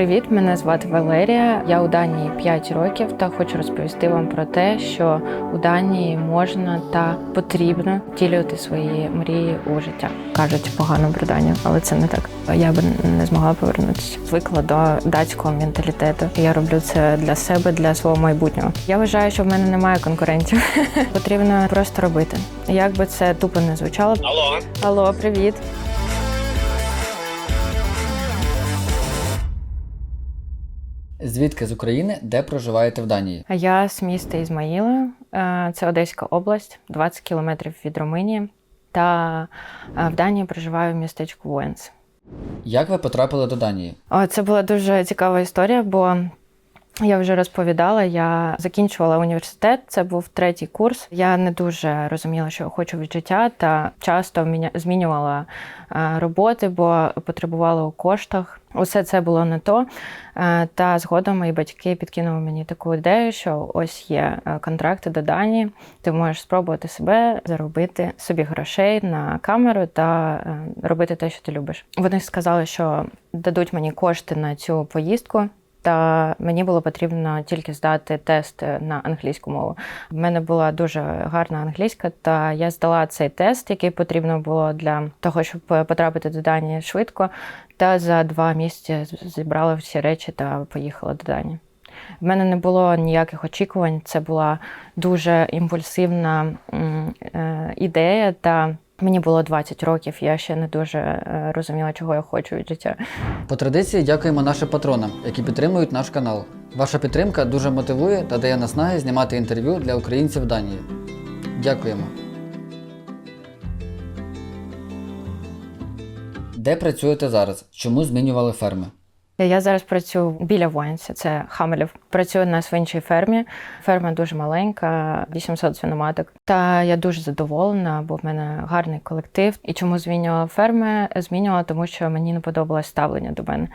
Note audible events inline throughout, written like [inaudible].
Привіт, мене звати Валерія. Я у Данії 5 років та хочу розповісти вам про те, що у Данії можна та потрібно втілювати свої мрії у життя. Кажуть погано про Данію, але це не так. Я би не змогла повернутися. Звикла до датського менталітету. Я роблю це для себе, для свого майбутнього. Я вважаю, що в мене немає конкурентів. [laughs] Потрібно просто робити. Як би це тупо не звучало. Алло, Алло, привіт. Звідки з України, де проживаєте в Данії? Я з міста Ізмаїла, е, це Одеська область, 20 кілометрів від Румунії. Та е, в Данії проживаю в містечку Воєнс. Як ви потрапили до Данії? О, Це була дуже цікава історія, бо я вже розповідала, я закінчувала університет, це був третій курс. Я не дуже розуміла, що я хочу від життя, та часто змінювала е, роботи, бо потребувала у коштах. Усе це було не то. Е, Та згодом мої батьки підкинули мені таку ідею, що ось є е, контракти до Данії, ти можеш спробувати себе заробити собі грошей на камеру та робити те, що ти любиш. Вони сказали, що дадуть мені кошти на цю поїздку. Та мені було потрібно тільки здати тест на англійську мову. В мене була дуже гарна англійська, та я здала цей тест, який потрібно було для того, щоб потрапити до Данії швидко. Та за два місяці зібрала всі речі та поїхала до Данії. В мене не було ніяких очікувань. Це була дуже імпульсивна е, ідея. Та мені було 20 років. Я ще не дуже е, розуміла, чого я хочу від життя. По традиції дякуємо нашим патронам, які підтримують наш канал. Ваша підтримка дуже мотивує та дає наснаги знімати інтерв'ю для українців Данії. Дякуємо. Де працюєте зараз? Чому змінювали ферми? Я зараз працюю біля Воїнця, це Хамелів. Працюю на свинчій фермі. Ферма дуже маленька, 800 свиноматок. Та я дуже задоволена, бо в мене гарний колектив. І чому змінювала ферми? Змінювала, тому що мені не подобалось ставлення до мене.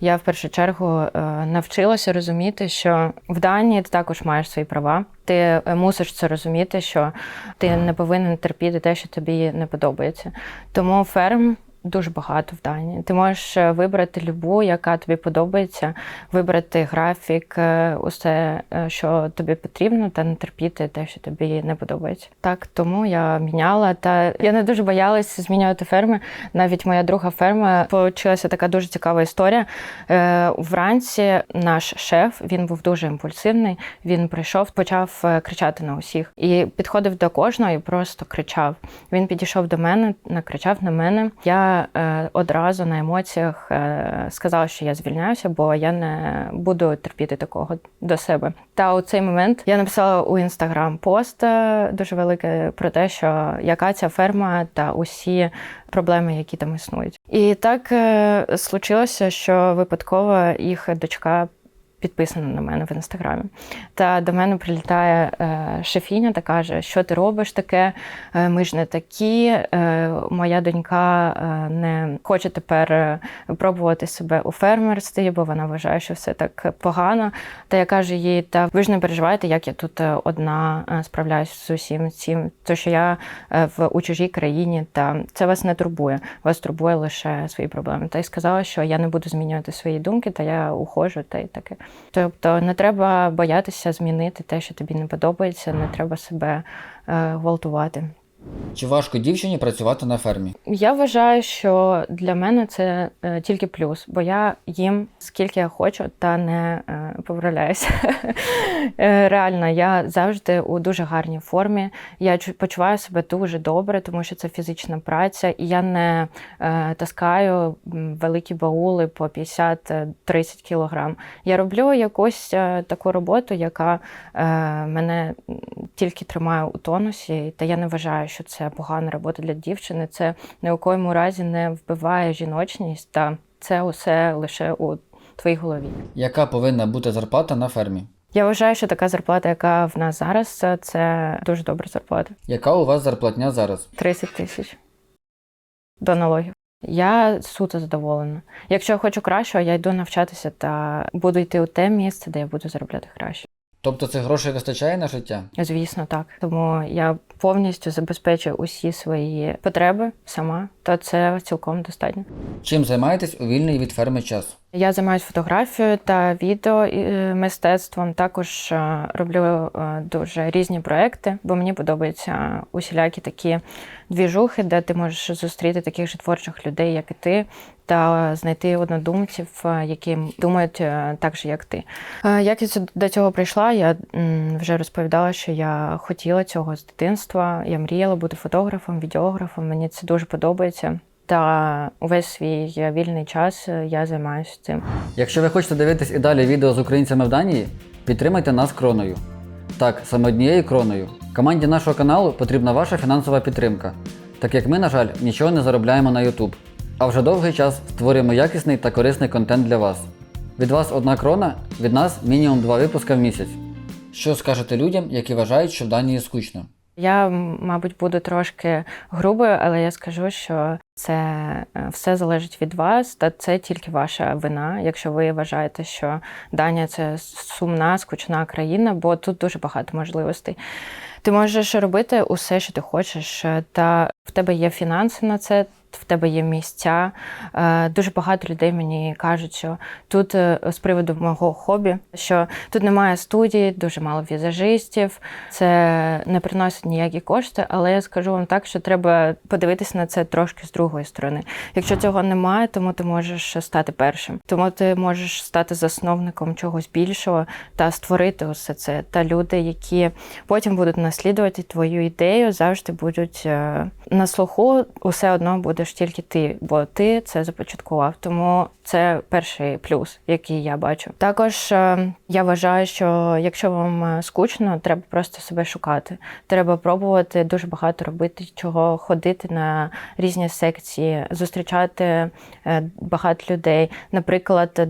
Я в першу чергу е, навчилася розуміти, що в Данії ти також маєш свої права. Ти е, мусиш це розуміти, що ти не повинен терпіти те, що тобі не подобається. Тому ферм дуже багато в Данії. Ти можеш е, вибрати любу, яка тобі подобається, вибрати графік, е, усе, е, що тобі потрібно, та не терпіти те, що тобі не подобається. Так, тому я міняла. Та я не дуже боялася змінювати ферми. Навіть моя друга ферма почалася така дуже цікава історія. Вранці наш шеф він був дуже імпульсивний. Він прийшов, почав кричати на усіх і підходив до кожного і просто кричав. Він підійшов до мене, накричав на мене. Я е, одразу на емоціях е, сказала, що я звільняюся, бо я не буду терпіти такого до себе. Та у цей момент я написала у інстаграм пост е, дуже великий про те, що яка ця ферма та усі проблеми, які там існують. І так случилося, що випадково їх дочка. Підписана на мене в інстаграмі. Та до мене прилітає е, шефіня та каже, що ти робиш таке, е, ми ж не такі. Е, моя донька не хоче тепер пробувати себе у фермерстві, бо вона вважає, що все так погано. Та я кажу їй, та ви ж не переживайте, як я тут одна справляюсь з усім цим, то що я в у чужій країні, та це вас не турбує. Вас турбує лише свої проблеми. Та й сказала, що я не буду змінювати свої думки, та я ухожу, та й таке. Тобто не треба боятися змінити те, що тобі не подобається, не треба себе е, гвалтувати. Чи важко дівчині працювати на фермі? Я вважаю, що для мене це е, тільки плюс, бо я їм скільки я хочу, та не е, поправляюся. [laughs] Е, Реально, я завжди у дуже гарній формі. Я почуваю себе дуже добре, тому що це фізична праця, і я не е, таскаю великі баули по 50-30 кілограм. Я роблю якусь е, таку роботу, яка е, мене тільки тримає у тонусі, та я не вважаю, що це погана робота для дівчини. Це ні у коєму разі не вбиває жіночність, та це усе лише у твоїй голові. Яка повинна бути зарплата на фермі? Я вважаю, що така зарплата, яка в нас зараз, це- дуже добра зарплата. Яка у вас зарплатня зараз? 30 тисяч до налогів. Я суто задоволена. Якщо я хочу кращого, я йду навчатися та буду йти у те місце, де я буду заробляти краще. Тобто цих грошей вистачає на життя? Звісно, так. Тому я повністю забезпечую усі свої потреби сама, то це цілком достатньо. Чим займаєтесь у вільний від ферми час? Я займаюся фотографією та відео е, мистецтвом. Також е, роблю е, дуже різні проекти, бо мені подобаються усілякі такі двіжухи, де ти можеш зустріти таких же творчих людей, як і ти, та знайти однодумців, е, які думають е, так же, як ти. Е, Як я до цього прийшла, я вже розповідала, що я хотіла цього з дитинства. Я мріяла бути фотографом, відеографом. Мені це дуже подобається. Та увесь свій вільний час я займаюся цим. Якщо ви хочете дивитись і далі відео з українцями в Данії, підтримайте нас кроною. Так, саме однією кроною. Команді нашого каналу потрібна ваша фінансова підтримка, так як ми, на жаль, нічого не заробляємо на YouTube. А вже довгий час створюємо якісний та корисний контент для вас. Від вас одна крона, від нас мінімум два випуска в місяць. Що скажете людям, які вважають, що в Данії скучно? Я, мабуть, буду трошки грубою, але я скажу, що це е, все залежить від вас, та це тільки ваша вина, якщо ви вважаєте, що Данія це сумна, скучна країна, бо тут дуже багато можливостей. Ти можеш робити усе, що ти хочеш, е, та в тебе є фінанси на це. В тебе є місця. Е, Дуже багато людей мені кажуть, що тут е, з приводу мого хобі, що тут немає студії, дуже мало візажистів, це не приносить ніякі кошти, але я скажу вам так, що треба подивитися на це трошки з другої сторони. Якщо цього немає, тому ти можеш стати першим. Тому ти можеш стати засновником чогось більшого та створити усе це. Та люди, які потім будуть наслідувати твою ідею, завжди будуть е, на слуху, усе одно будеш тільки ти, бо ти це започаткував. Тому це перший плюс, який я бачу. Також е, я вважаю, що якщо вам е, скучно, треба просто себе шукати. Треба пробувати дуже багато робити, чого ходити на різні секції, зустрічати е, багато людей. Наприклад,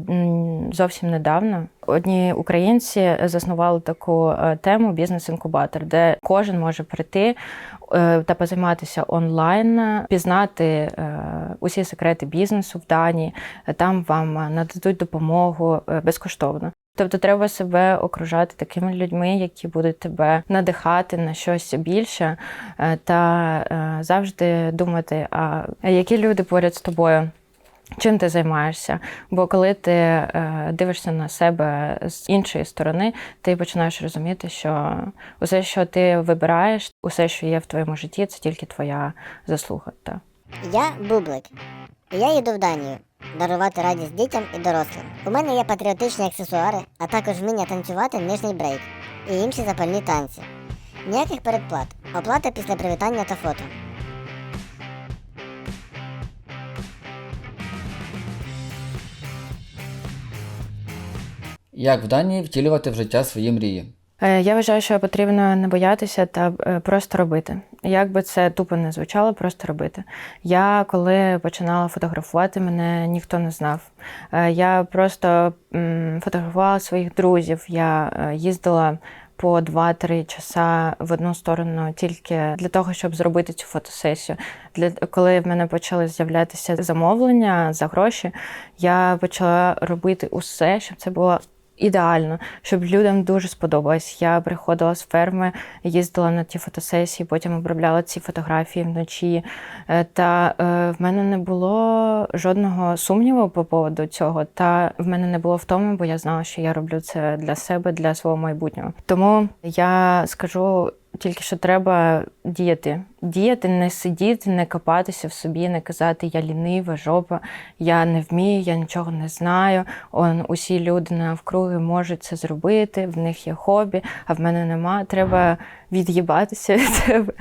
зовсім недавно одні українці заснували таку е, тему бізнес-інкубатор, де кожен може прийти е, та позайматися онлайн, е, пізнати е, усі секрети бізнесу в Данії. Е, Там вам е, нададуть допомогу е, безкоштовно. Тобто треба себе окружати такими людьми, які будуть тебе надихати на щось більше, е, та е, завжди думати, а які люди поряд з тобою. Чим ти займаєшся? Бо коли ти е, дивишся на себе з іншої сторони, ти починаєш розуміти, що усе, що ти вибираєш, усе, що є в твоєму житті, це тільки твоя заслуга. Та. Я Бублик. Я їду в Данію дарувати радість дітям і дорослим. У мене є патріотичні аксесуари, а також вміння танцювати нижній брейк і інші запальні танці. Ніяких передплат. Оплата після привітання та фото. Як в Данії втілювати в життя свої мрії? Е, Я вважаю, що потрібно не боятися та е, просто робити. Як би це тупо не звучало, просто робити. Я коли починала фотографувати, мене ніхто не знав. Е, Я просто фотографувала своїх друзів. Я їздила по 2-3 часа в одну сторону тільки для того, щоб зробити цю фотосесію. Для коли в мене почали з'являтися замовлення за гроші, я почала робити усе, щоб це було ідеально, щоб людям дуже сподобалось. Я приходила з ферми, їздила на ті фотосесії, потім обробляла ці фотографії вночі. Е, Та е, в мене не було жодного сумніву по поводу цього. Та в мене не було втоми, бо я знала, що я роблю це для себе, для свого майбутнього. Тому я скажу. Тільки що треба діяти. Діяти, не сидіти, не копатися в собі, не казати я лінива, жопа, я не вмію, я нічого не знаю. Он усі люди навкруги можуть це зробити, в них є хобі, а в мене нема. Треба від'їбатися від себе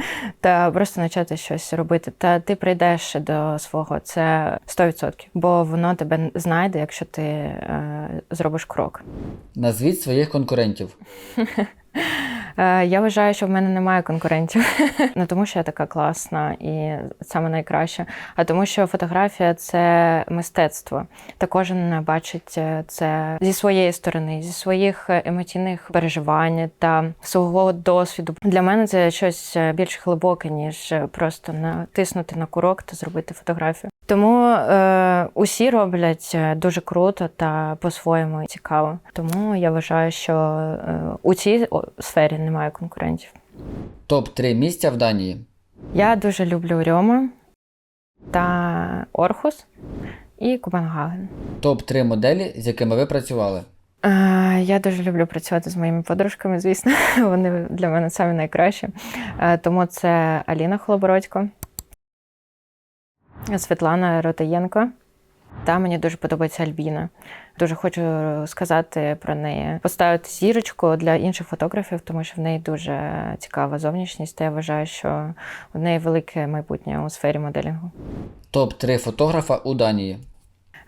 та просто почати щось робити. Та ти прийдеш до свого, це 100%, бо воно тебе знайде, якщо ти е, зробиш крок. Назвіть своїх конкурентів. [laughs] Е, Я вважаю, що в мене немає конкурентів. [laughs] Не тому, що я така класна і саме найкраща, а тому, що фотографія це мистецтво. Та кожен бачить е, це зі своєї сторони, зі своїх емоційних переживань та свого досвіду. Для мене це щось е, більш глибоке, ніж просто натиснути на курок та зробити фотографію. Тому е, усі роблять е, дуже круто та по-своєму цікаво. Тому я вважаю, що е, у цій сфері немає конкурентів. Топ-3 місця в Данії. Я дуже люблю Рьома та Орхус. і Копенгаген. Топ-3 моделі, з якими ви працювали. Е, Я дуже люблю працювати з моїми подружками, звісно. [laughs] Вони для мене самі найкращі. Е, Тому це Аліна Холобородько, Світлана Ротаєнко. Та мені дуже подобається Альбіна. Дуже хочу сказати про неї, поставити зірочку для інших фотографів, тому що в неї дуже цікава зовнішність. Та я вважаю, що в неї велике майбутнє у сфері моделінгу. Топ-3 фотографа у Данії.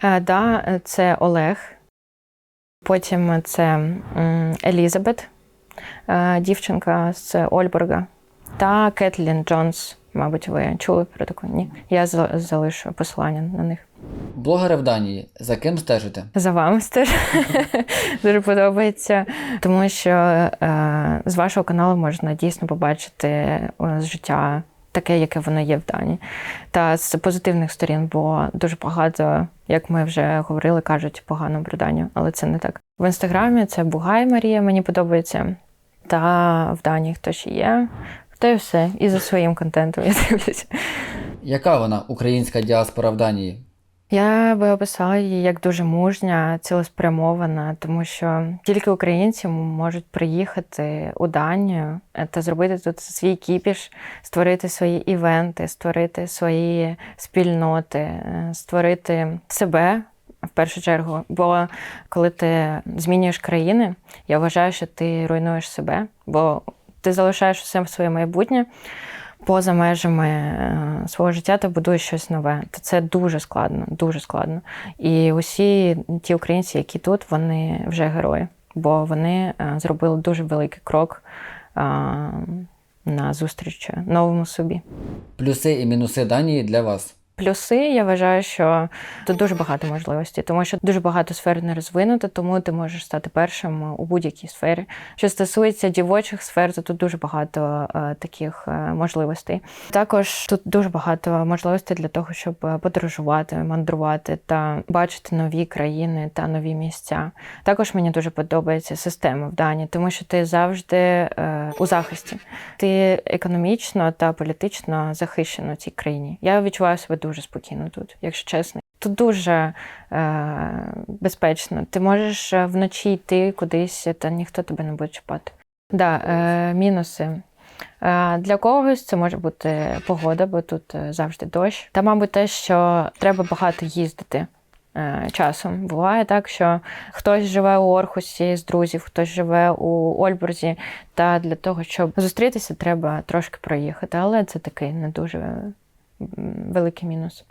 Е, Да, це Олег. Потім це Елізабет, е, дівчинка з Ольборга, та Кетлін Джонс. Мабуть, ви чули про таку? Ні. Я залишу посилання на них. Блогери в Данії. За ким стежите? За вами теж [laughs] дуже подобається, тому що е, з вашого каналу можна дійсно побачити е, життя таке, яке воно є в Данії. Та з позитивних сторін, бо дуже багато, як ми вже говорили, кажуть погано про Данію, але це не так. В інстаграмі це Бугай Марія, мені подобається. Та в Данії хто ще є. Та й все. І за своїм контентом я дивлюся. Яка вона українська діаспора в Данії? Я би описала її як дуже мужня, цілеспрямована, тому що тільки українці можуть приїхати у Данію е, та зробити тут свій кіпіш, створити свої івенти, створити свої спільноти, е, створити себе. В першу чергу, бо коли ти змінюєш країни, я вважаю, що ти руйнуєш себе, бо ти залишаєш все своє майбутнє поза межами е, свого життя та будуєш щось нове. То це дуже складно, дуже складно. І усі ті українці, які тут, вони вже герої, бо вони е, зробили дуже великий крок е, на зустріч новому собі. Плюси і мінуси Данії для вас. Плюси, я вважаю, що тут дуже багато можливостей, тому що дуже багато сфер не розвинуто, тому ти можеш стати першим у будь-якій сфері. Що стосується дівочих сфер, то тут дуже багато е, таких е, можливостей. Також тут дуже багато можливостей для того, щоб подорожувати, мандрувати та бачити нові країни та нові місця. Також мені дуже подобається система в Данії, тому що ти завжди е, у захисті. Ти економічно та політично захищено в цій країні. Я відчуваю себе дуже спокійно тут, якщо чесно. Тут дуже е, безпечно. Ти можеш е, вночі йти кудись, та ніхто тебе не буде чіпати. Да, е, мінуси. Е, Для когось це може бути погода, бо тут е, завжди дощ. Та, мабуть, те, що треба багато їздити часом. Буває так, що хтось живе у Орхусі з друзів, хтось живе у Ольбурзі. Та для того, щоб зустрітися, треба трошки проїхати. Але це такий не дуже великий мінус.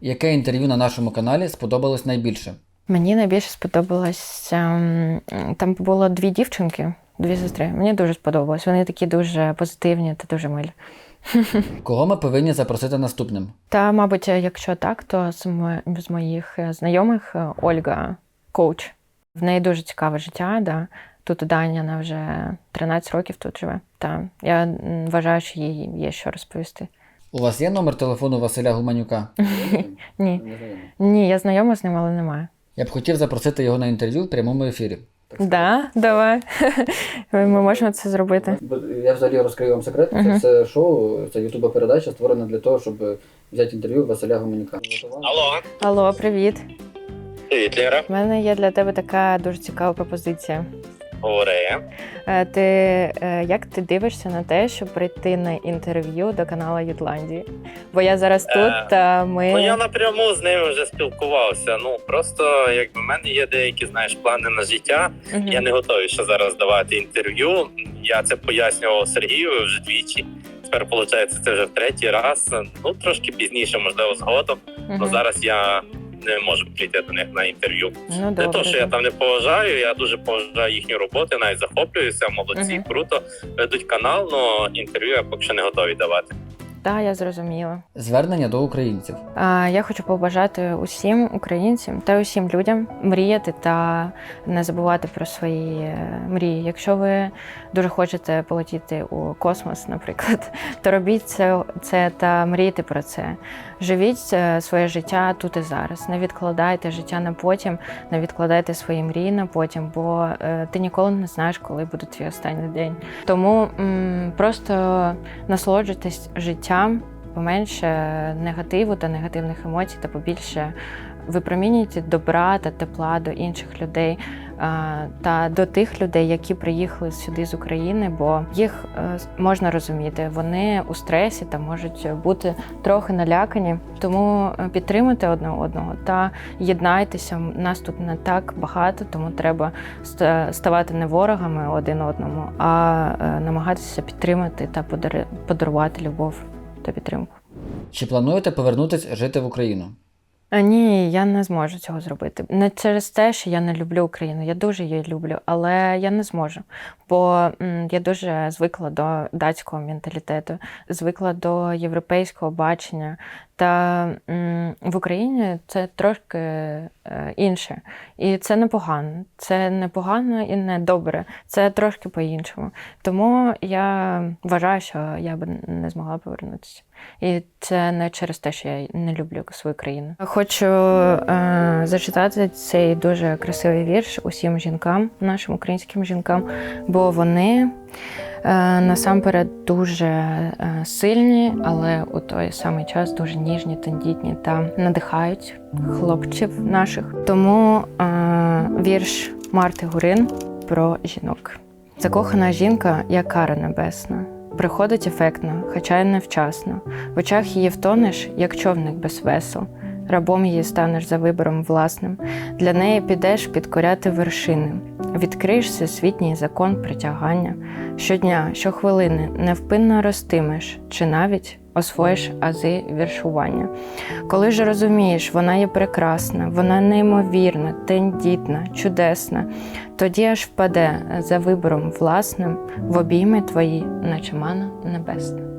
Яке інтерв'ю на нашому каналі сподобалось найбільше? Мені найбільше сподобалось. ем, Там було дві дівчинки, дві сестри. Мені дуже сподобалось. Вони такі дуже позитивні та дуже милі. [laughs] Кого ми повинні запросити наступним? Та, мабуть, якщо так, то з, моїх е, знайомих е, Ольга, коуч. В неї дуже цікаве життя. Да. Тут у Дані вона вже 13 років тут живе. Та я вважаю, що їй є що розповісти. У вас є номер телефону Василя Гуманюка? [laughs] Ні, ні, я знайома з ним, але немає. Я б хотів запросити його на інтерв'ю в прямому ефірі. Да, давай. [laughs] Ми можемо це зробити. Я взагалі розкрию вам секрет. Це все шоу, це ютуба передача створена для того, щоб взяти інтерв'ю Василя Гуманюка. Алло, Алло, привіт. привіт, Лєра. У мене є для тебе така дуже цікава пропозиція. Говори. Е, Ти е, як ти дивишся на те, щоб прийти на інтерв'ю до каналу Ютландії? Бо я зараз Е, тут, та ми Ну я напряму з ними вже спілкувався. Ну просто якби в мене є деякі знаєш плани на життя. Мгм. Я не готовий ще зараз давати інтерв'ю. Я це пояснював Сергію вже двічі. Тепер виходить, це вже в третій раз. Ну трошки пізніше, можливо, згодом. Мгм. Ну зараз я не можу прийти до них на інтерв'ю. ну, Не то, що я там не поважаю, я дуже поважаю їхню роботу, навіть захоплююся, молодці, Мгм. круто ведуть канал, але інтерв'ю я поки що не готовий давати. Так, я зрозуміла. Звернення до українців. А, Я хочу побажати усім українцям та усім людям мріяти та не забувати про свої е, мрії. Якщо ви дуже хочете полетіти у космос, наприклад, [laughs] то робіть це, це та мрійте про це. Живіть е, своє життя тут і зараз. Не відкладайте життя на потім, не відкладайте свої мрії на потім, бо е, ти ніколи не знаєш, коли буде твій останній день. Тому просто насолоджуйтесь життям, поменше негативу та негативних емоцій, та побільше випромінюйте добра та тепла до інших людей та до тих людей, які приїхали сюди з України, бо їх е, можна розуміти. Вони у стресі та можуть бути трохи налякані. Тому е, підтримуйте одне одного та єднайтеся. Нас тут не так багато, тому треба ставати не ворогами один одному, а е, намагатися підтримати та подарувати любов та підтримку. Чи плануєте повернутися жити в Україну? А, Ні, я не зможу цього зробити. Не через те, що я не люблю Україну. Я дуже її люблю, але я не зможу. Бо я дуже звикла до датського менталітету, звикла до європейського бачення. Та в Україні це трошки е, інше. І це непогано. Це непогано і не добре. Це трошки по-іншому. Тому я вважаю, що я б не змогла повернутися. І це не через те, що я не люблю свою країну. Хочу е, зачитати цей дуже красивий вірш усім жінкам, нашим українським жінкам, бо вони насамперед дуже е, сильні, але у той самий час дуже ніжні, тендітні та надихають хлопців наших. Тому е, вірш Марти Гурин про жінок. Закохана жінка, як кара небесна. Приходить ефектно, хоча й невчасно. В очах її втонеш, як човник без весел. Рабом її станеш за вибором власним. Для неї підеш підкоряти вершини. Відкриєш всесвітній закон притягання. Щодня, щохвилини невпинно ростимеш, чи навіть освоїш ази віршування. Коли ж розумієш, вона є прекрасна, вона неймовірна, тендітна, чудесна, тоді аж впаде за вибором власним в обійми твої, наче мана небесна.